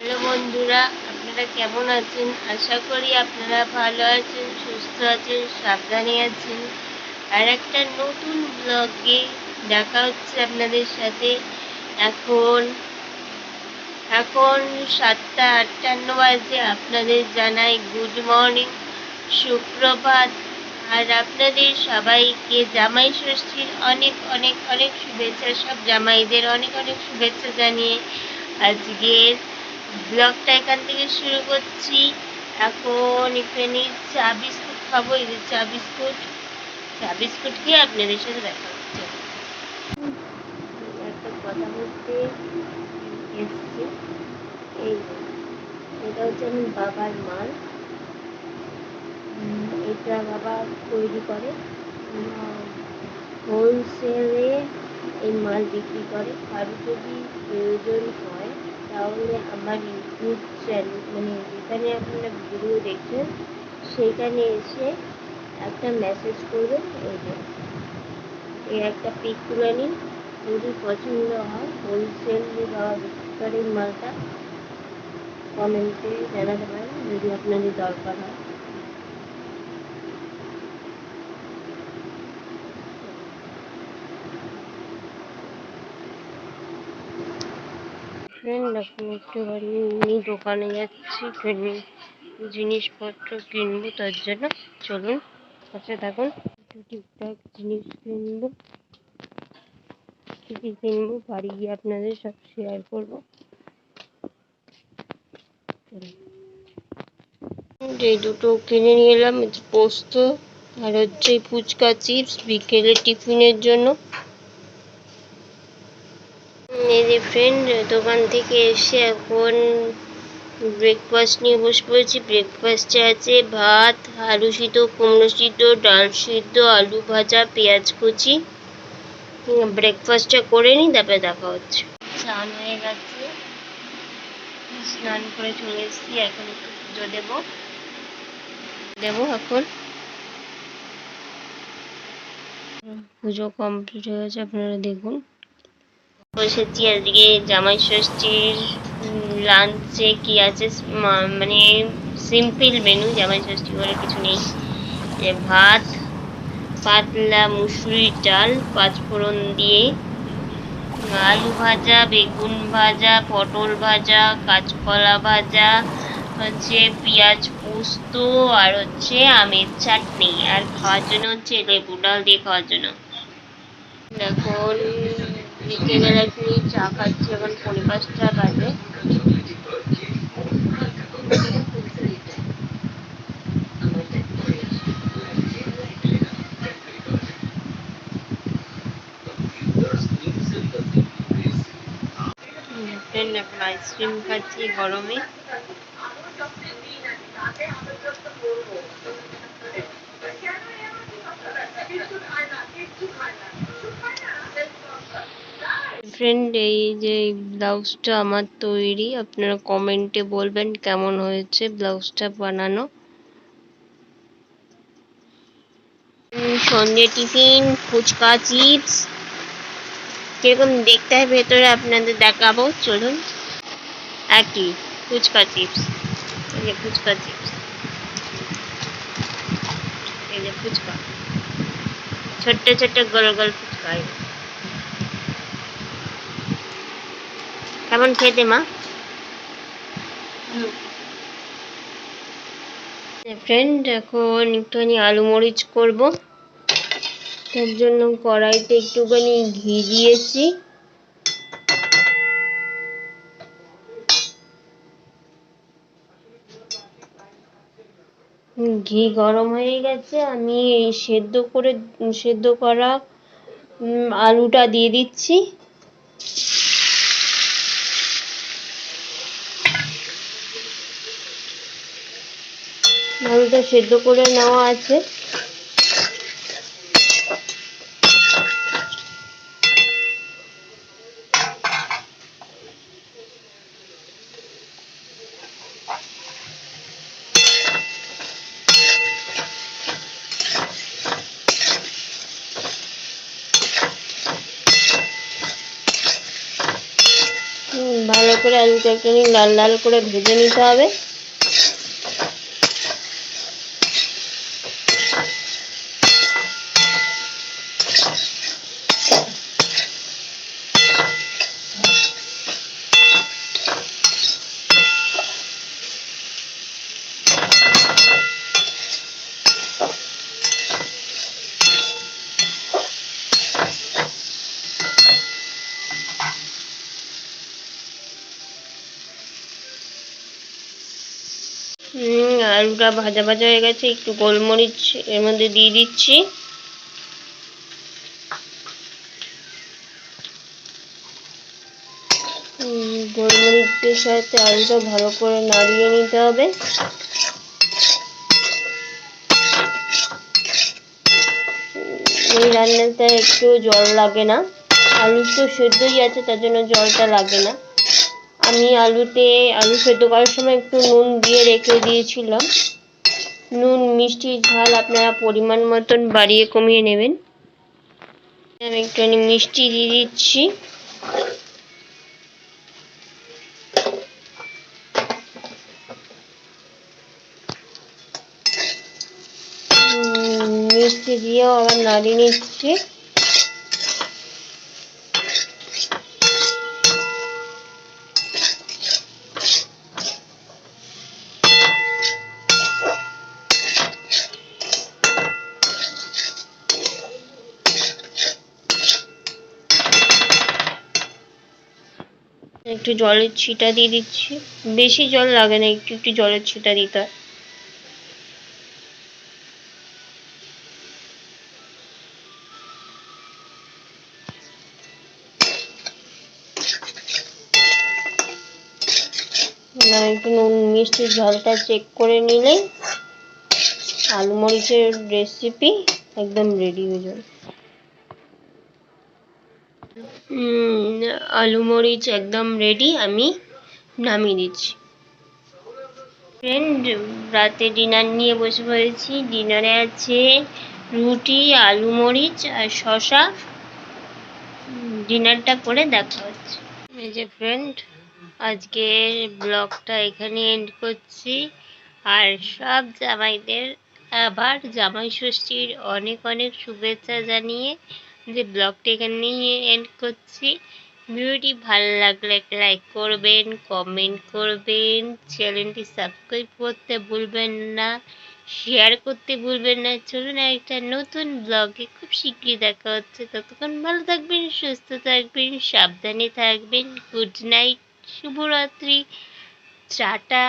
Hello বন্ধুরা, আপনারা কেমন আছেন? আশা করি আপনারা ভালো আছেন, সুস্থ আছেন, সাবধানে আছেন। আর একটা নতুন ব্লগে দেখা হচ্ছে আপনাদের সাথে। এখন এখন সাতটা আটান্ন বাজে। আপনাদের জানাই গুড মর্নিং সুপ্রভাত। আর আপনাদের সবাইকে জামাই ষষ্ঠীর অনেক অনেক অনেক শুভেচ্ছা। সব জামাইদের অনেক অনেক শুভেচ্ছা জানিয়ে আজকের ব্লগটা এখান থেকে শুরু করছি। এখন এখানে চা বিস্কুট খাব, এই যে চা বিস্কুট। চা বিস্কুট খেয়ে আপনাদের সাথে দেখা হচ্ছে। এটা হচ্ছে আমার বাবার মাল। এটা বাবা তৈরি করে। হোলসেলে এই মাল বিক্রি করে। কারও যদি প্রয়োজন হয়, তাহলে আমার ইউটিউব চ্যানেল মানে যেখানে আপনারা ভিডিও দেখছেন সেইখানে এসে একটা মেসেজ করবেন। এই যে একটা পিক তুলে নিন যদি পছন্দ হয় হোলসেল বাবা বিক্রি করে মালটা কমেন্টে জানাতে পারেন। যদি আপনাদের দরকার হয়। ফ্রেন্ড এখন এমনি দোকানে যাচ্ছি জিনিসপত্র কিনবো, তার জন্য চলুন পাশে থাকুন। একটু টুকটাক জিনিস কিনবো, কি কিনবো, বাড়ি গিয়ে আপনাদের সব শেয়ার করব। এই দুটো কিনে নিয়ে এলাম পোস্ত আর হচ্ছে ফুচকা চিপস, বিকেলে টিফিনের জন্য এই যে ফ্রেন্ড দোকান থেকে এসে এখন ব্রেকফাস্ট নিয়ে বসে পড়েছি। ব্রেকফাস্টে আছে ভাত, আলু সিদ্ধ, কুমড়ো সিদ্ধ, ডাল সিদ্ধ, আলু ভাজা, পেঁয়াজ কুচি। ব্রেকফাস্টটা করে নিই, তারপরে দেখা হচ্ছে। স্নান হয়ে গেছে। স্নান করে চলে এসেছি, এখন একটু পুজো দেবো। দেবো এখন। পুজো কমপ্লিট হয়ে গেছে, আপনারা দেখুন। বসেছি আজকে জামাই ষষ্ঠীর লাঞ্চে কি আছে? মানে সিম্পল মেনু জামাই ষষ্ঠী বলে কিছু নেই। যে ভাত, পাতলা মুসুরির ডাল পাঁচফোড়ন দিয়ে আলু ভাজা, বেগুন ভাজা, পটল ভাজা, কাঁচকলা ভাজা, হচ্ছে পেঁয়াজ পোস্ত, আর হচ্ছে আমের চাটনি। আর খাওয়ার জন্য হচ্ছে লেবু ডাল দিয়ে খাওয়ার জন্য। এখন বিকেলবেলা একটু চা খাচ্ছি এখন পৌনে পাঁচটা বাজে এখন আইসক্রিম খাচ্ছি গরমে। ফ্রেন্ড এই যে ব্লাউজটা আমার তৈরি আপনারা কমেন্টে বলবেন কেমন হয়েছে ব্লাউজটা বানানো। উম, সন্ধ্যে টিফিন ফুচকা চিপস কীরকম দেখতে হয় ভেতরে আপনাদের দেখাবো চলুন। একই ফুচকা চিপস এই যে ফুচকা চিপস এই যে ফুচকা ছোট্ট ছোট্ট গোল গোল ফুচকা এই যে। কেমন খেতে, মা? ফ্রেন্ড এখন একটুখানি আলু মরিচ করব। তার জন্য কড়াইতে একটুখানি ঘি দিয়েছি। ঘি গরম হয়ে গেছে, আমি সেদ্ধ করে, সেদ্ধ করা আলুটা দিয়ে দিচ্ছি। আলুটা সেদ্ধ করে নেওয়া আছে। ভালো করে আলুটা একটু লাল লাল করে ভেজে নিতে হবে। আলুটা ভাজা ভাজা হয়ে গেছে, একটু গোলমরিচ এর মধ্যে দিয়ে দিচ্ছি। গোলমরিচের সাথে আলুটা ভালো করে নাড়িয়ে নিতে হবে। এই রান্নাটা একটু জল লাগে না। আলু তো সেদ্ধই আছে, তার জন্য জলটা লাগে না। আমি আলুতে, আলু সেদ্ধ করার সময় একটু নুন দিয়ে রেখে দিয়েছিলাম। নুন, মিষ্টি, ঝাল আপনারা পরিমাণ মতন বাড়িয়ে কমিয়ে নেবেন। আমি একটুখানি মিষ্টি দিয়ে দিচ্ছি। মিষ্টি দিয়েও আবার নাড়িয়ে নিচ্ছি। একটু জলের ছিটা দিয়ে দিচ্ছি। বেশি জল লাগে না, একটু একটু জলের ছিটা দিতে একটু নুন মিষ্টি ঝালটা চেক করে নিলেই আলু মরিচের রেসিপি একদম রেডি হয়ে যাবে। আলু মরিচ একদম রেডি আমি নামিয়ে দিচ্ছি। ফ্রেন্ড রাতে ডিনার নিয়ে বসে পড়েছি। ডিনারে আছে রুটি, আলু মরিচ আর শশা ডিনারটা করে দেখা হচ্ছে। এই যে ফ্রেন্ড আজকের ব্লগটা এখানে এন্ড করছি। আর সব জামাইদের, আবার জামাই ষষ্ঠীর অনেক অনেক শুভেচ্ছা জানিয়ে যে ব্লগটা এখানেই এন্ড করছি। ভিডিওটি ভালো লাগলে লাইক করবেন কমেন্ট করবেন চ্যানেলটি সাবস্ক্রাইব করতে ভুলবেন না শেয়ার করতে ভুলবেন না। চলুন একটা নতুন ব্লগে খুব শীঘ্রই দেখা হচ্ছে। ততক্ষণ ভালো থাকবেন, সুস্থ থাকবেন, সাবধানে থাকবেন। গুড নাইট শুভরাত্রি, টাটা।